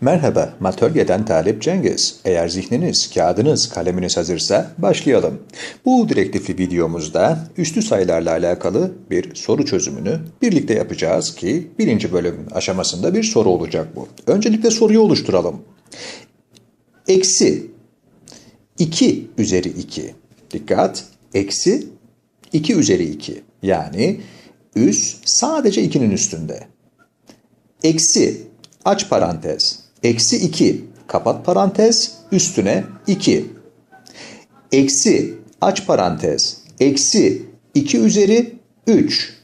Merhaba, Matölyeden Talip Cengiz. Eğer zihniniz, kağıdınız, kaleminiz hazırsa başlayalım. Bu direktifli videomuzda üstü sayılarla alakalı bir soru çözümünü birlikte yapacağız ki birinci bölümün aşamasında bir soru olacak bu. Öncelikle soruyu oluşturalım. Eksi 2 üzeri 2. Dikkat, eksi 2 üzeri 2. Yani üs sadece 2'nin üstünde. Eksi aç parantez. Eksi 2 kapat parantez üstüne 2. Eksi aç parantez. Eksi 2 üzeri 3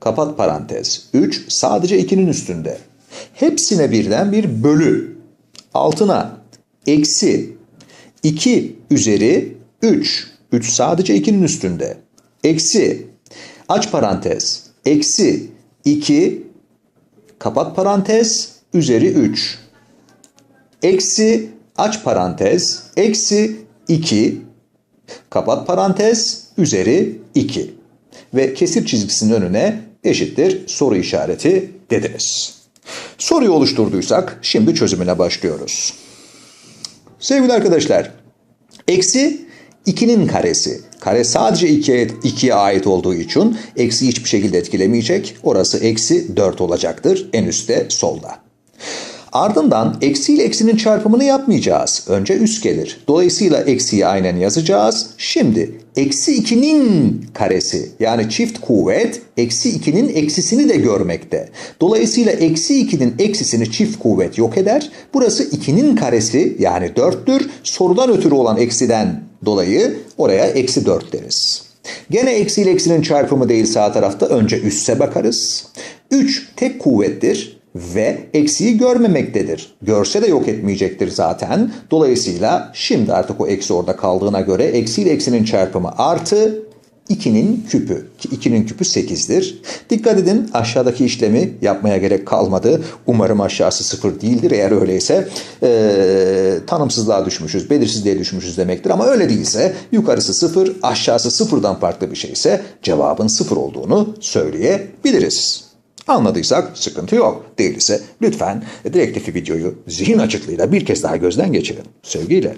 kapat parantez. 3 sadece 2'nin üstünde. Hepsine birden bir bölü. Altına eksi 2 üzeri 3. 3 sadece 2'nin üstünde. Eksi aç parantez. Eksi 2 kapat parantez üzeri 3. Eksi aç parantez eksi 2 kapat parantez üzeri 2. Ve kesir çizgisinin önüne eşittir soru işareti dediniz. Soruyu oluşturduysak şimdi çözümüne başlıyoruz. Sevgili arkadaşlar, eksi 2'nin karesi. Kare sadece 2'ye 2'ye ait olduğu için eksi hiçbir şekilde etkilemeyecek. Orası eksi 4 olacaktır en üstte solda. Ardından eksi ile eksinin çarpımını yapmayacağız. Önce üst gelir. Dolayısıyla eksiyi aynen yazacağız. Şimdi eksi 2'nin karesi yani çift kuvvet eksi 2'nin eksisini de görmekte. Dolayısıyla eksi 2'nin eksisini çift kuvvet yok eder. Burası 2'nin karesi yani 4'tür. Sorudan ötürü olan eksiden dolayı oraya eksi 4 deriz. Gene eksi ile eksinin çarpımı değil sağ tarafta önce üsse bakarız. 3 tek kuvvettir ve eksiyi görmemektedir. Görse de yok etmeyecektir zaten. Dolayısıyla şimdi artık o eksi orada kaldığına göre eksi ile eksinin çarpımı artı 2'nin küpü. 2'nin küpü 8'dir. Dikkat edin aşağıdaki işlemi yapmaya gerek kalmadı. Umarım aşağısı 0 değildir. Eğer öyleyse e, tanımsızlığa düşmüşüz, belirsizliğe düşmüşüz demektir. Ama öyle değilse yukarısı 0, aşağısı 0'dan farklı bir şeyse cevabın 0 olduğunu söyleyebiliriz. Anladıysak sıkıntı yok. Değilse lütfen direktifi videoyu zihin açıklığıyla bir kez daha gözden geçirin. Sevgiyle.